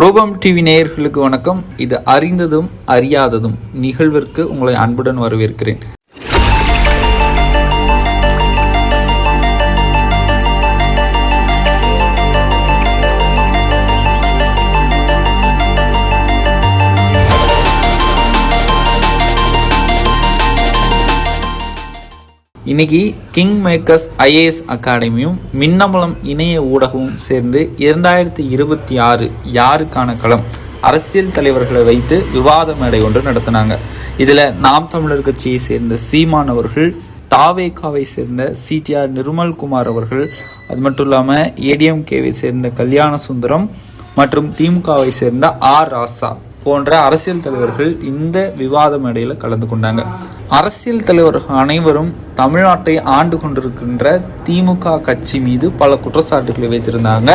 ரூபம் டிவி நேயர்களுக்கு வணக்கம். இது அறிந்ததும் அறியாததும் நிகழ்விற்கு உங்களை அன்புடன் வரவேற்கிறேன். இன்னைக்கு கிங் மேக்கர்ஸ் ஐஏஎஸ் அகாடமியும் மின்னம்பலம் இணைய ஊடகமும் சேர்ந்து இரண்டாயிரத்தி இருபத்தி ஆறு யாருக்கான களம்? அரசியல் தலைவர்களை வைத்து விவாத மேடை ஒன்று நடத்தினாங்க. இதில் நாம் தமிழர் கட்சியை சேர்ந்த சீமான் அவர்கள் தாவேகாவை சேர்ந்த சிடிஆர் நிர்மல்குமார் அவர்கள் அது மட்டும் இல்லாமல் ஏடிஎம்கேவை சேர்ந்த கல்யாண சுந்தரம் மற்றும் திமுகவை சேர்ந்த ஆர் ராசா. போன்ற அரசியல் தலைவர்கள் இந்த விவாத மேடையில் கலந்து கொண்டாங்க. அரசியல் தலைவர்கள் அனைவரும் தமிழ்நாட்டை ஆண்டு கொண்டிருக்கின்ற திமுக கட்சி மீது பல குற்றச்சாட்டுகளை வைத்திருந்தாங்க.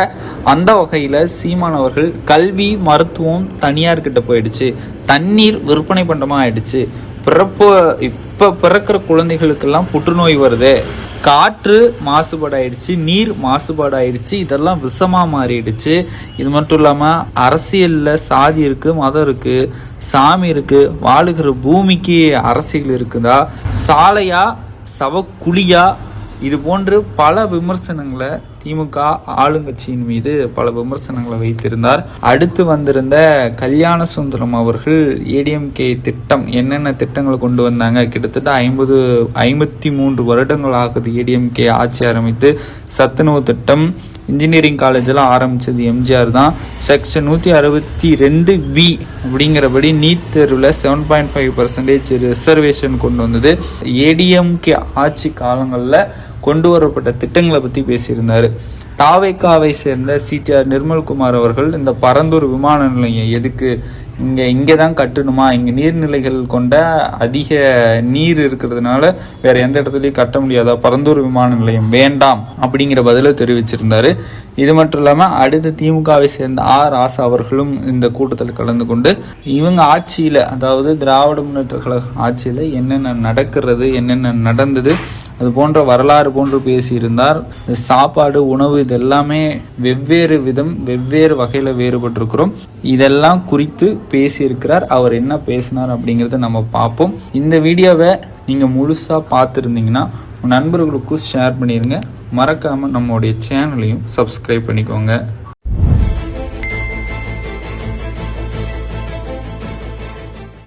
அந்த வகையில் சீமான் அவர்கள் கல்வி மருத்துவம் தனியார்கிட்ட போயிடுச்சு. தண்ணீர் விற்பனை பண்டமாக ஆயிடுச்சு. பிறப்பு இப்போ பிறக்கிற குழந்தைகளுக்கெல்லாம் புற்றுநோய் வருது. காற்று மாசுபாடாயிடுச்சு நீர் மாசுபாடாயிடுச்சு இதெல்லாம் விஷமாக மாறிடுச்சு. இது மட்டும் இல்லாமல் அரசியலில் சாதி இருக்குது மதம் இருக்குது சாமி இருக்குது வாழுகிற பூமிக்கு அரசியல் இருக்குதா? சாலையா சவக்குழியா? இது போன்று பல விமர்சனங்களை திமுக ஆளுங்கட்சியின் மீது பல விமர்சனங்களை வைத்திருந்தார். அடுத்து வந்திருந்த கல்யாண சுந்தரம் அவர்கள் ஏடிஎம்கே திட்டம் என்னென்ன திட்டங்களை கொண்டு வந்தாங்க? கிட்டத்தட்ட ஐம்பது ஐம்பத்தி மூன்று வருடங்கள் ஆகுது ஏடிஎம்கே ஆட்சி ஆரம்பித்து. சத்துணவு திட்டம் இன்ஜினியரிங் காலேஜெல்லாம் ஆரம்பித்தது எம்ஜிஆர் தான். செக்ஷன் நூற்றி அறுபத்தி ரெண்டு பி அப்படிங்கிறபடி நீட் தேர்வில் seven point five percentage reservation கொண்டு வந்தது. ஏடிஎம்கே ஆட்சி காலங்களில் கொண்டு வரப்பட்ட திட்டங்களை பற்றி பேசியிருந்தார். தாவைக்காவை சேர்ந்த சிடிஆர் நிர்மல்குமார் அவர்கள் இந்த பரந்தூர் விமான நிலையம் எதுக்கு? இங்கே இங்கே தான் கட்டணுமா? இங்கே நீர்நிலைகள் கொண்ட அதிக நீர் இருக்கிறதுனால வேறு எந்த இடத்துலையும் கட்ட முடியாதா? பரந்தூர் விமான நிலையம் வேண்டாம் அப்படிங்கிற பதிலை தெரிவிச்சிருந்தார். இது மட்டும் இல்லாமல் அடுத்து திமுகவை சேர்ந்த ஆர். ராசா அவர்களும் இந்த கூட்டத்தில் கலந்து கொண்டு இவங்க ஆட்சியில் அதாவது திராவிட முன்னேற்ற கழக ஆட்சியில் என்னென்ன நடக்கிறது என்னென்ன நடந்தது அது போன்ற வரலாறு போன்று பேசியிருந்தார். இந்த சாப்பாடு உணவு இதெல்லாமே வெவ்வேறு விதம் வெவ்வேறு வகையில் வேறுபட்டிருக்கிறோம். இதெல்லாம் குறித்து பேசியிருக்கிறார். அவர் என்ன பேசினார் அப்படிங்கிறத நம்ம பார்ப்போம். இந்த வீடியோவை நீங்கள் முழுசாக பார்த்துருந்தீங்கன்னா உங்கள் நண்பர்களுக்கும் ஷேர் பண்ணிடுங்க மறக்காமல் நம்மளுடைய சேனலையும் சப்ஸ்கிரைப் பண்ணிக்கோங்க.